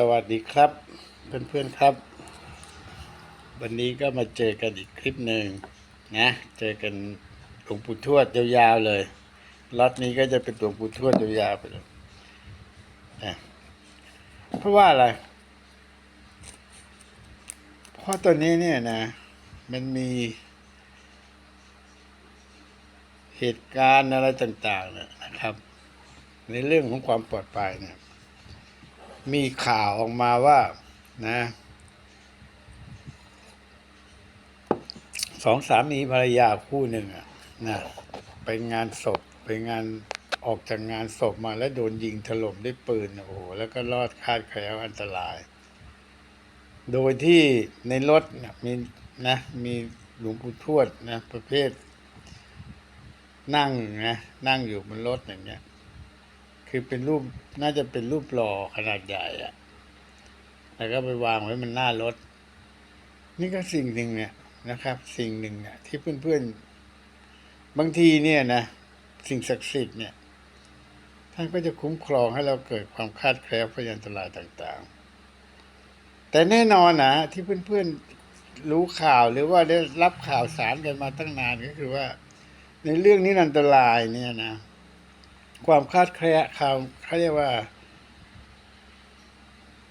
สวัสดีครับ เพื่อนๆครับ วันนี้ก็มาเจอกันอีกคลิปหนึ่งนะ เจอกันหลวงปู่ทวดยาวๆเลยล็อตนี้ก็จะเป็นหลวงปู่ทวดยาวๆไปเลยนะเพราะว่าอะไร เพราะตัวนี้เนี่ยนะ มันมีเหตุการณ์อะไรต่างๆเนี่ยนะครับ ในเรื่องของความปลอดภัยเนี่ย มีข่าวออกมาว่านะสองสามีภรรยาคู่หนึ่งอะนะไปงานศพไปงานออกจากงานศพมาแล้วโดนยิงถล่มด้วยปืนโอ้โหแล้วก็รอดคาดแคล้วอันตราย โดยที่ในรถนะมีนะมีหลวงปู่ทวดนะประเภท นั่งนะนั่งอยู่บนรถอย่างเงี้ย คือเป็นรูปน่าจะเป็นรูปหล่อขนาดใหญ่อะแล้วก็ไปวางไว้มันหน้ารถ นี่ก็สิ่งหนึ่งเนี่ยนะครับ สิ่งหนึ่งเนี่ยที่เพื่อนๆ บางทีเนี่ยนะสิ่งศักดิ์สิทธิ์เนี่ยท่านก็จะคุ้มครองให้เราเกิดความคาดแคล้วพยันตรายต่างๆ แต่แน่นอนนะที่เพื่อนๆรู้ข่าวหรือว่าได้รับข่าวสารกันมาตั้งนานก็คือว่า ในเรื่องนี้อันตรายเนี่ยนะ ความคาดแคล้วความเขาเรียกว่า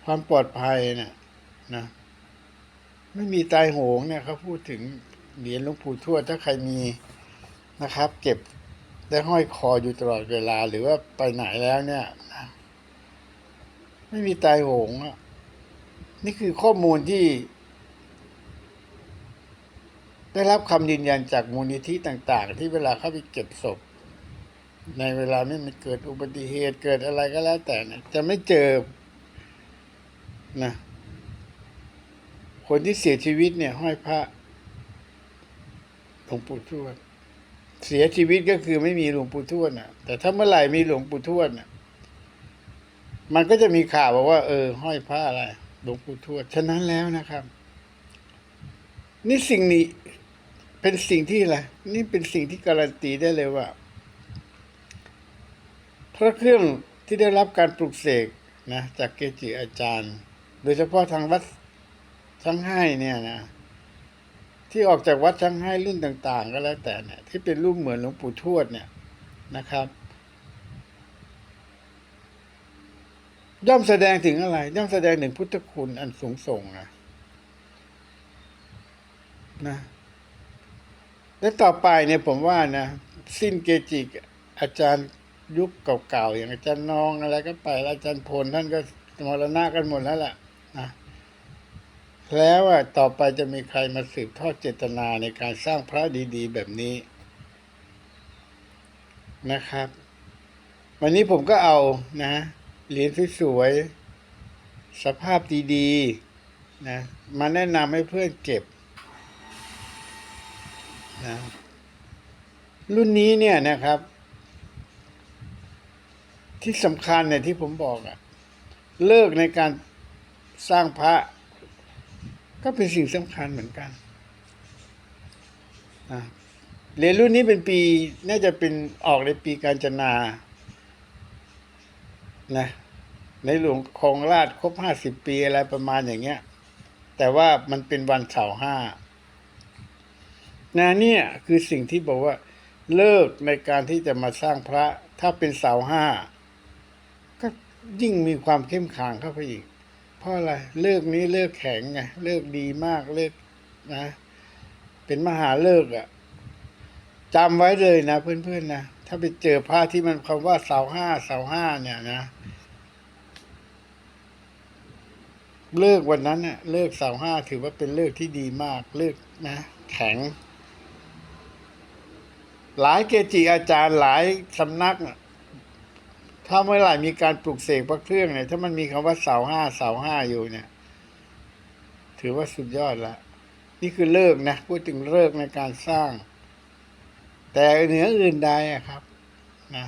ความปลอดภัยเนี่ยนะไม่มีตายโหงเนี่ยเขาพูดถึงเหรียญหลวงปู่ทวดถ้าใครมีนะครับ เก็บได้ห้อยคออยู่ตลอดเวลา หรือว่าไปไหนแล้วเนี่ยนะไม่มีตายโหงอะนี่คือข้อมูลที่ ได้รับคำยืนยันจากมูลนิธิต่าง ๆ ที่เวลาเข้าไปเก็บศพ ในเวลานี้มันเกิดอุบัติเหตุเกิดอะไรก็แล้วแต่นี่ยจะไม่เจอนะคนที่เสียชีวิตเนี่ย ห้อยพระหลวงปู่ทวด เสียชีวิตก็คือไม่มีหลวงปู่ทวดน่ะแต่ถ้าเมื่อไหร่มีหลวงปู่ทวดน่ะมันก็จะมีข่าวบอกว่า เออ ห้อยพระอะไรหลวงปู่ทวดฉะนั้นแล้วนะครับ นี่สิ่งนี้เป็นสิ่งที่อะไรนี่เป็นสิ่งที่การันตีได้เลยว่า พระเครื่องที่ได้รับการปลุกเสกนะจากเกจิอาจารย์ โดยเฉพาะทางวัดช่างให้เนี่ยนะที่ออกจากวัดช่างให้รุ่นต่าง ๆ ก็แล้วแต่เนี่ยที่เป็นรูปเหมือนหลวงปู่ทวดเนี่ยนะครับ ย่อมแสดงถึงอะไร ย่อมแสดงถึงพุทธคุณอันสูงส่งนะนะและต่อไปเนี่ยผมว่านะ สิ้นเกจิอาจารย์ ยุคเก่าๆอย่างอาจารย์นองอะไรก็ไปแล้วอาจารย์พลท่านก็มรณะกันหมดแล้วแหละนะแล้วอะต่อไปจะมีใครมาสืบทอดเจตนาในการสร้างพระดี ๆ แบบนี้นะครับ วันนี้ผมก็เอานะเหรียญสวยๆสภาพดีๆนะมาแนะนำให้เพื่อนเก็บนะรุ่นนี้เนี่ยนะครับ ที่สำคัญเนี่ยที่ผมบอกอะเลิกในการสร้างพระ ก็เป็นสิ่งสำคัญเหมือนกันนะเรียญรุ่นนี้เป็นปี น่าจะเป็นออกในปีการจนานะในหลวงคงราชครบห้าสิบปีอะไรประมาณอย่างเงี้ย แต่ว่ามันเป็นวันเสาร์ห้านะเนี่ยคือสิ่งที่บอกว่าเลิกในการที่จะมาสร้างพระถ้าเป็นเสาห้า ยิ่งมีความเข้มขลังเข้าไปอีก เพราะอะไรเลิกนี้เลิกแข็งไงเลิกดีมากเลิกนะ เป็นมหาเลิกอะ่ะจำไว้เลยนะเพื่อนๆนะถ้าไปเจอพระที่มันคำว่าเสาห้าเสาห้าเนี่ยนะ เลิกวันนั้นเน่ะ เลิกเสาห้าถือว่าเป็นเลิกที่ดีมาก เลิกนะ แข็ง หลายเกจิอาจารย์หลายสำนักน่ะ ถ้าเมื่อไหร่มีการปลุกเสกพระเครื่องเนี่ยถ้ามันมีคำว่าเสาห้าเสาห้าอยู่เนี่ย ถือว่าสุดยอดละนี่คือเลิกนะพูดถึงเลิกในการสร้าง แต่เหนืออื่นใดอะครับ นะ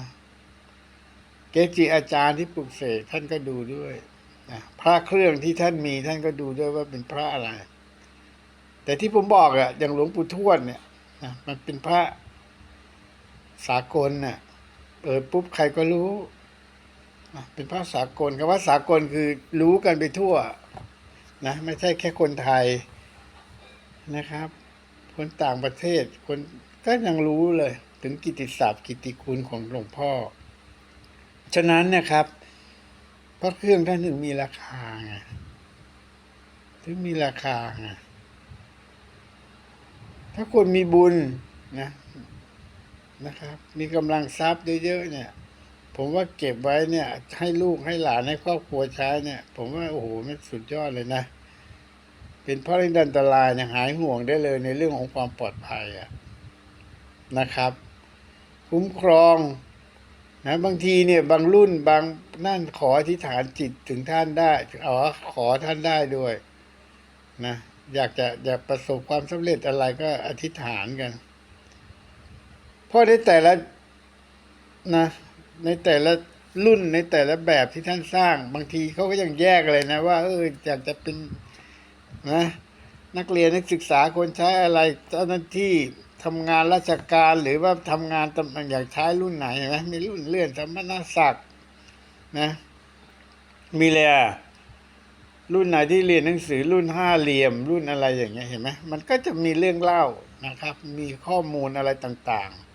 เกจิอาจารย์ที่ปลุกเสกท่านก็ดูด้วยนะพระเครื่องที่ท่านมีท่านก็ดูด้วยว่าเป็นพระอะไร แต่ที่ผมบอกอะอย่างหลวงปู่ทวดเนี่ยนะมันเป็นพระสากลน่ะ เปิดปุ๊บใครก็รู้ เป็นพระสากลคำว่าสากลคือรู้กันไปทั่วนะไม่ใช่แค่คนไทยนะครับ คนต่างประเทศคนก็ยังรู้เลย ถึงกิตติศัพท์กิตติคุณของหลวงพ่อ ฉะนั้นนะครับ พระเครื่องท่านถึงมีราคาไงถึงมีราคาไงถ้าคนมีบุญนะนะครับ มีกำลังทรัพย์เยอะๆเนี่ย ผมว่าเก็บไว้เนี่ย ให้ลูกให้หลานให้ครอบครัวใช้เนี่ย ผมว่าโอ้โหมันสุดยอดเลยนะ เป็นพระริดันตรายเนี่ยหายห่วงได้เลยในเรื่องของความปลอดภัยอะนะครับ คุ้มครองนะบางทีเนี่ยบางรุ่นบางนั่นขออธิษฐานจิตถึงท่านได้อ๋อขอท่านได้ด้วยนะอยากจะอยากประสบความสำเร็จอะไรก็อธิษฐานกันเพราะในแต่ละนะ ในแต่ละรุ่นในแต่ละแบบที่ท่านสร้าง บางทีเขาก็ยังแยกเลยนะ ว่า เอออยากจะเป็นนะนักเรียนนักศึกษาคนใช้อะไรเจ้าหน้าที่ทำงานราชการหรือว่าทำงานตำแหน่งอยากใช้รุ่นไหนเห็นไหมมีรุ่นเลื่อนสมณศักดิ์นะมีเลยอะรุ่นไหนที่เรียนหนังสือรุ่นห้าเหลี่ยม รุ่นอะไรอย่างเงี้ยเห็นไหมมันก็จะมีเรื่องเล่านะครับ มีข้อมูลอะไรต่างๆ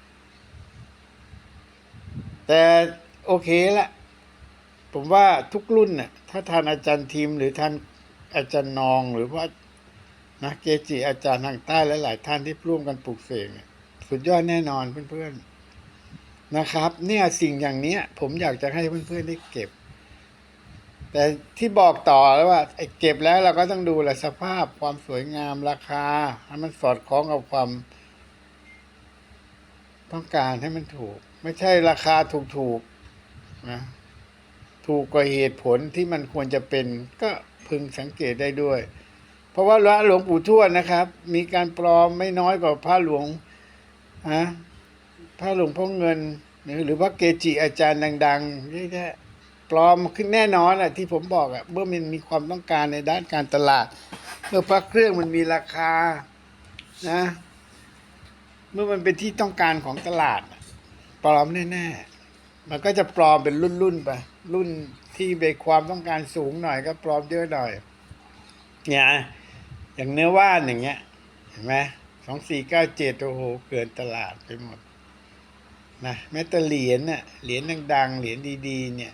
แต่โอเคละผมว่าทุกรุ่นน่ะถ้าทานอาจารย์ทีมหรือท่านอาจารย์นองหรือว่านะเกจิอาจารย์ทางใต้หลายๆท่านที่ร่วมกันปลูกเสกเนี่ยสุดยอดแน่นอนเพื่อนๆนะครับ เนี่ยสิ่งอย่างเนี้ย ผมอยากจะให้เพื่อนๆได้เก็บ แต่ที่บอกต่อแล้วว่าไอ้เก็บแล้วเราก็ต้องดูแหละสภาพความสวยงามราคาให้มันสอดคล้องกับความ ต้องการให้มันถูก ไม่ใช่ราคาถูกๆนะถูกกว่าเหตุผลที่มันควรจะเป็นก็พึงสังเกตได้ด้วย เพราะว่าพระหลวงปู่ทวดนะครับ มีการปลอมไม่น้อยกว่าพระหลวงฮะพระหลวงพ่อเงิน หรือพระเกจิอาจารย์ดังๆเยอะแยะปลอมขึ้นแน่นอนอะที่ผมบอกอะเมื่อมันมีความต้องการในด้านการตลาด เมื่อพระเครื่องมันมีราคานะ เมื่อมันเป็นที่ต้องการของตลาด ปลอมแน่ๆ มันก็จะปลอมเป็นรุ่นๆไป รุ่นที่มีความต้องการสูงหน่อยก็ปลอมเยอะหน่อย เนี่ยอย่างเนื้อว่านอย่างเงี้ย เห็นไหมสองสี่เก้าเจ็ดโอ้โห เกินตลาดไปหมดนะแม้แต่เหรียญน่ะเหรียญดังๆ เหรียญดีๆ เนี่ย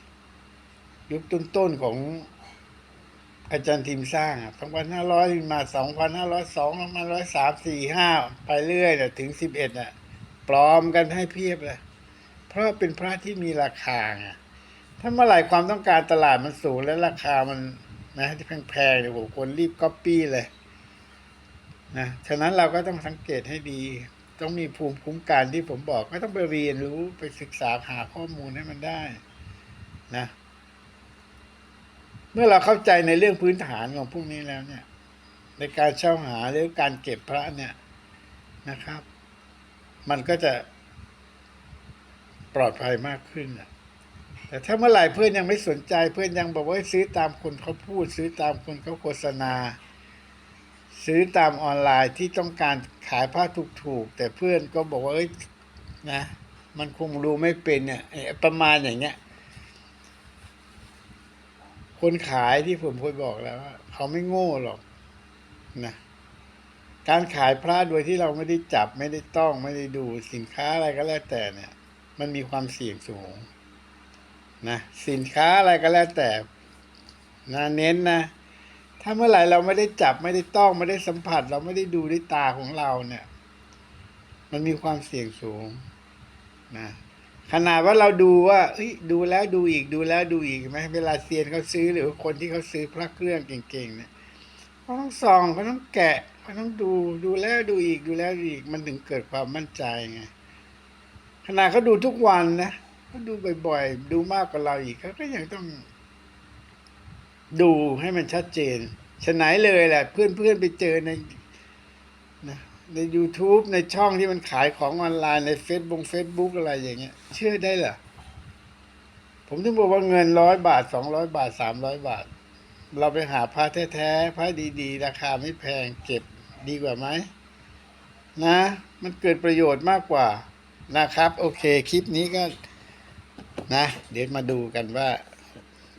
ยุคต้นๆของอาจารย์ทีมสร้างสองพันห้าร้อยมาสองพันห้าร้อยสองสองพันร้อยสามสี่ห้าไปเรื่อยเนี่ยถึงสิบเอ็ดอะ ปลอมกันให้เพียบเลย ราะเป็นพระที่มีราคาไงถ้าเมื่อไหร่ความต้องการตลาดมันสูงและราคามันนะที่แพงๆเนี่ยโอ้โหคนรีบก๊อปปี้เลยนะฉะนั้นเราก็ต้องสังเกตให้ดี ต้องมีภูมิคุ้มกันที่ผมบอกก็ต้องไปเรียนรู้ไปศึกษาหาข้อมูลให้มันได้นะ เมื่อเราเข้าใจในเรื่องพื้นฐานของพวกนี้แล้วเนี่ย ในการเช่าหาหรือการเก็บพระเนี่ยนะครับ มันก็จะ ปลอดภัยมากขึ้นน่ะแต่ถ้าเมื่อไหร่เพื่อนยังไม่สนใจเพื่อนยังบอกว่าซื้อตามคนเขาพูด ซื้อตามคนเขาโฆษณา ซื้อตามออนไลน์ที่ต้องการขายผ้าถูกๆ แต่เพื่อนก็บอกว่าเอ้ยนะมันคงรู้ไม่เป็นเนี่ยประมาณอย่างเงี้ย คนขายที่ผมเคยบอกแล้วว่าเขาไม่โง่หรอกนะการขายพระโดยที่เราไม่ได้จับไม่ได้ต้องไม่ได้ดูสินค้าอะไรก็แล้วแต่เนี่ย มันมีความเสี่ยงสูงนะสินค้าอะไรก็แล้วแต่นะเน้นนะ ถ้าเมื่อไหร่เราไม่ได้จับไม่ได้ต้องไม่ได้สัมผัส เราไม่ได้ดูด้วยตาของเราเนี่ย มันมีความเสี่ยงสูงนะขนาดว่าเราดูว่าเอ้ยดูแล้วดูอีกดูแล้วดูอีกไหมเวลาเซียนเขาซื้อหรือคนที่เขาซื้อพระเครื่องเก่งๆเนี่ยเขาต้องส่องเขาต้องแกะเขาต้องดูดูแล้วดูอีกดูแล้วดูอีกมันถึงเกิดความมั่นใจไง ขนาดเขาดูทุกวันนะเขาดูบ่อยๆ ดูมากกว่าเราอีกเขาก็ยังต้อง ดูให้มันชัดเจนฉะไหนเลยแหละ เพื่อนๆไปเจอในนะใน YouTube ในช่องที่มันขายของออนไลน์ใน Facebook Facebook อะไรอย่างเงี้ย เชื่อได้เหรอ ผมถึงบอกว่าเงินร้อยบาทสองร้อยบาทสามร้อยบาท เราไปหาผ้าแท้ๆผ้าดีๆ ราคาไม่แพงเก็บดีกว่าไหมนะ มันเกิดประโยชน์มากกว่า นะครับ โอเค คลิปนี้ก็นะ เดี๋ยวมาดูกันว่า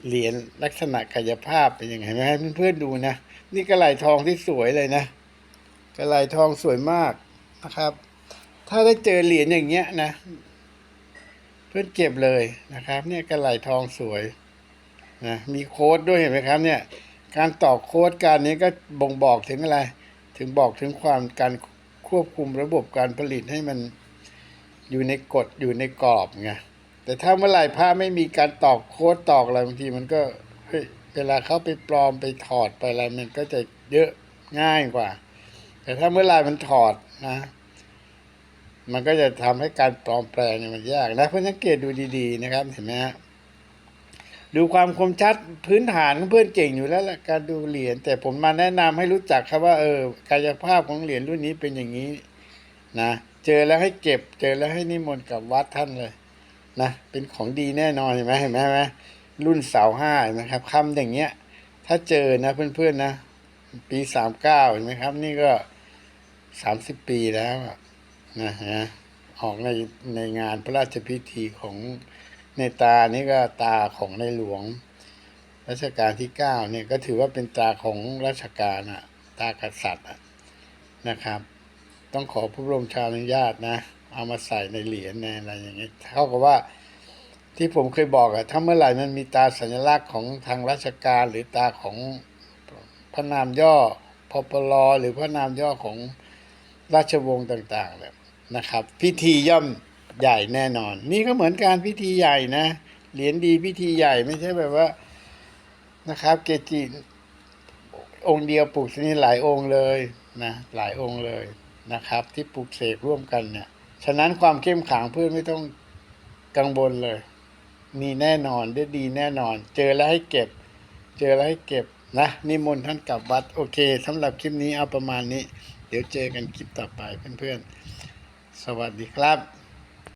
เหรียญลักษณะกายภาพเป็นยังไงมาให้เพื่อนๆดูนะ นี่กระไหลทองที่สวยเลยนะกระไหลทองสวยมากนะครับ ถ้าได้เจอเหรียญอย่างเงี้ยนะ เพื่อนเก็บเลยนะครับ เนี่ยกระไหลทองสวยนะมีโค้ดด้วยเห็นไหมครับ เนี่ย การต่อโค้ดการนี้ก็บ่งบอกถึงอะไร ถึงบอกถึงความการควบคุมระบบการผลิตให้มัน อยู่ในกฎอยู่ในกรอบไงแต่ถ้าเมื่อไหร่ผ้าไม่มีการตอกโค้ดตอกอะไรบางทีมันก็เฮ้ยเวลาเขาไปปลอมไปถอดไปอะไรมันก็จะเยอะง่ายกว่า แต่ถ้าเมื่อไหร่มันถอดนะ มันก็จะทำให้การปลอมแปลงเนี่ยมันยากนะเพื่อนสังเกตดูดีๆนะครับเห็นไหมฮะดูความคมชัดพื้นฐานเพื่อนเก่งอยู่แล้วละการดูเหรียญแต่ผมมาแนะนำให้รู้จักครับว่าเออกายภาพของเหรียญรุ่นนี้เป็นอย่างนี้นะ เจอแล้วให้เก็บ เจอแล้วให้นิมนต์กับวัดท่านเลยนะเป็นของดีแน่นอนเห็นไหมเห็นไหมไหมรุ่นเสาห้าเห็นไหมครับคำอย่างเงี้ย ถ้าเจอนะเพื่อนๆนะ ปีสามเก้าเห็นไหมครับ นี่ก็สามสิบปีแล้วนะฮะออกในในงานพระราชพิธีของในตานี่ก็ตาของในหลวงรัชกาลที่เก้าเนี่ยก็ถือว่าเป็นตาของรัชกาลอะตากษัตริย์อะนะครับ ต้องขอพระบรมชาอนุญาตนะ เอามาใส่ในเหรียญในอะไรอย่างเงี้ยเท่ากับว่าที่ผมเคยบอกอะถ้าเมื่อไหร่มันมีตาสัญลักษณ์ของทางราชการหรือตาของพระนามย่อพปลหรือพระนามย่อของราชวงศ์ต่างๆเนี่ยนะครับ พิธีย่อมใหญ่แน่นอน นี่ก็เหมือนการพิธีใหญ่นะเหรียญดีพิธีใหญ่ไม่ใช่แบบว่านะครับ เกจิองค์เดียวปลูกที่นี่หลายองค์เลยนะหลายองค์เลย นะครับ ที่ปลูกเสกร่วมกันเนี่ย ฉะนั้นความเข้มขังเพื่อนไม่ต้องกังวลเลย มีแน่นอนได้ดีแน่นอน เจอแล้วให้เก็บ เจอแล้วให้เก็บนะนิมนต์ท่านกลับวัด โอเคสำหรับคลิปนี้เอาประมาณนี้ เดี๋ยวเจอกันคลิปต่อไปเพื่อนๆ สวัสดีครับ